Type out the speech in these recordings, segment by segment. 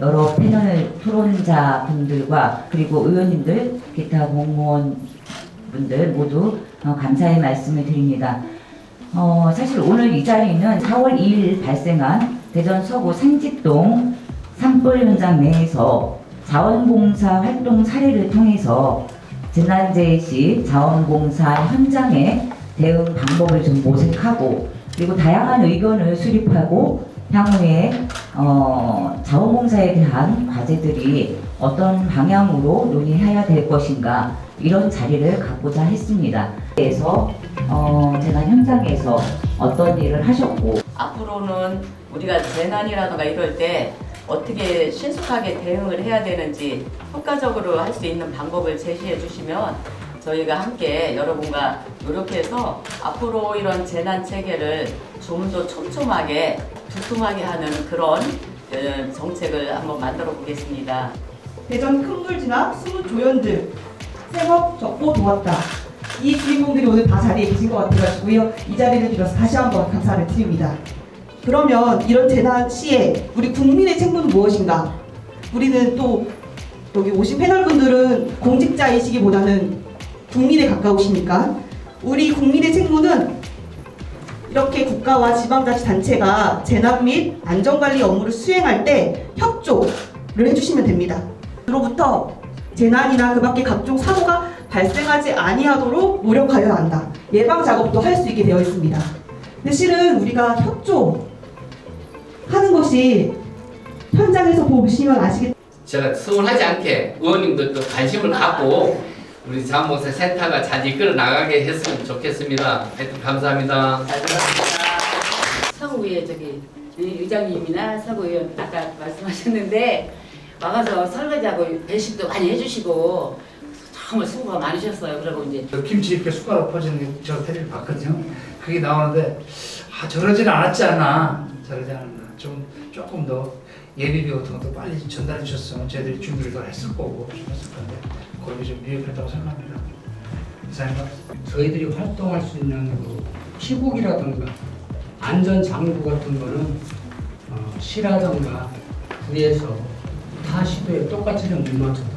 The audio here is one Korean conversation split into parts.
여러 패널 토론자 분들과 그리고 의원님들, 기타 공무원 분들 모두 어, 감사의 말씀을 드립니다. 어, 사실 오늘 이 자리는 4월 2일 발생한 대전 서구 상직동 산불 현장 내에서 자원봉사 활동 사례를 통해서 재난재해 시 자원봉사 현장의 대응 방법을 좀 모색하고 그리고 다양한 의견을 수립하고 향후에 어, 자원봉사에 대한 과제들이 어떤 방향으로 논의해야 될 것인가 이런 자리를 갖고자 했습니다. 그래서 어, 재난 현장에서 어떤 일을 하셨고 앞으로는 우리가 재난이라든가 이럴 때 어떻게 신속하게 대응을 해야 되는지 효과적으로 할 수 있는 방법을 제시해 주시면 저희가 함께 여러분과 노력해서 앞으로 이런 재난 체계를 좀더 촘촘하게 두툼하게 하는 그런 어, 정책을 한번 만들어 보겠습니다. 대전 큰물 진압, 수문 조연들, 생업 적보 도왔다. 이 주인공들이 오늘 다 자리에 계신 것 같아가지고요. 이 자리를 빌어서 다시 한번 감사를 드립니다. 그러면 이런 재난 시에 우리 국민의 책무는 무엇인가? 우리는 또 여기 오신 패널분들은 공직자이시기보다는 국민에 가까우시니까 우리 국민의 책무는 이렇게 국가와 지방자치단체가 재난 및 안전관리 업무를 수행할 때 협조를 해주시면 됩니다. 으로부터 재난이나 그 밖에 각종 사고가 발생하지 아니하도록 노력하여야 한다. 예방 작업도 할 수 있게 되어 있습니다. 근데 실은 우리가 협조하는 것이 현장에서 보시면 아시겠 제가 서운하지 않게 의원님들도 관심을 갖고 우리 자원봉사 센터가 잘 이끌어 나가게 했으면 좋겠습니다. 하여튼 감사합니다. 서구의 저기 의장님이나 서구 의원 아까 말씀하셨는데 와가서 설거지하고 배식도 많이 해주시고 정말 수고가 많으셨어요. 그리고 이제 그 김치 이렇게 숟가락 퍼지는 저 테레비 봤거든요. 그게 나오는데 아 저러진 않았지 않나 저러지 않았나 좀 조금 더 예비비 같은 것도 빨리 전달해 주셨으면 저희들이 준비를 더 했을 거고 좀 했을 건데 그런 게좀 미흡했다고 생각합니다. 이상입니다. 저희들이 활동할 수 있는 그 시국이라든가 안전 장구 같은 거는 어, 시라든가 구에서 타 시도에 똑같이 좀못 맞춰도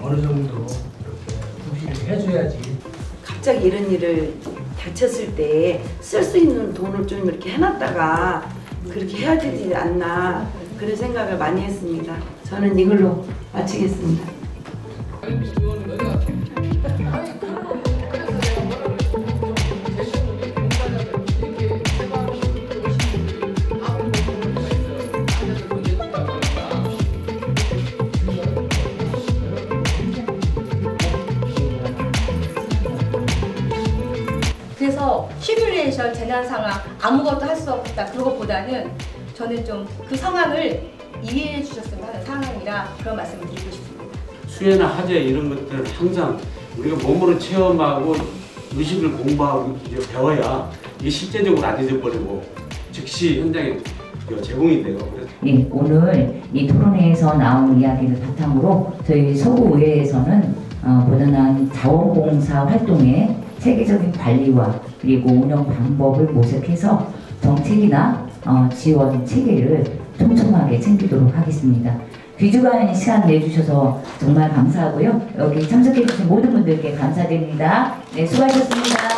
어느 정도 이렇게 구비를 해줘야지 갑자기 이런 일을 닥쳤을 때 쓸 수 있는 돈을 좀 이렇게 해놨다가 그렇게 해야 되지 않나 그런 생각을 많이 했습니다. 저는 이걸로 마치겠습니다. 그래서 시뮬레이션 재난 상황 아무것도 할 수 없다 그것보다는 저는 좀 그 상황을 이해해 주셨으면 하는 상황이라 그런 말씀을 드리고 싶습니다. 수혜나 화재 이런 것들은 항상 우리가 몸으로 체험하고 의식을 공부하고 이제 배워야 이게 실제적으로 안 잊어버리고 즉시 현장에 그 제공이 돼요. 그래서 네, 오늘 이 토론회에서 나온 이야기를 바탕으로 저희 서구의회에서는 어, 보다는 자원봉사 활동의 체계적인 관리와 그리고 운영 방법을 모색해서 정책이나 어, 지원 체계를 촘촘하게 챙기도록 하겠습니다. 귀중한 시간 내주셔서 정말 감사하고요. 여기 참석해주신 모든 분들께 감사드립니다. 네, 수고하셨습니다.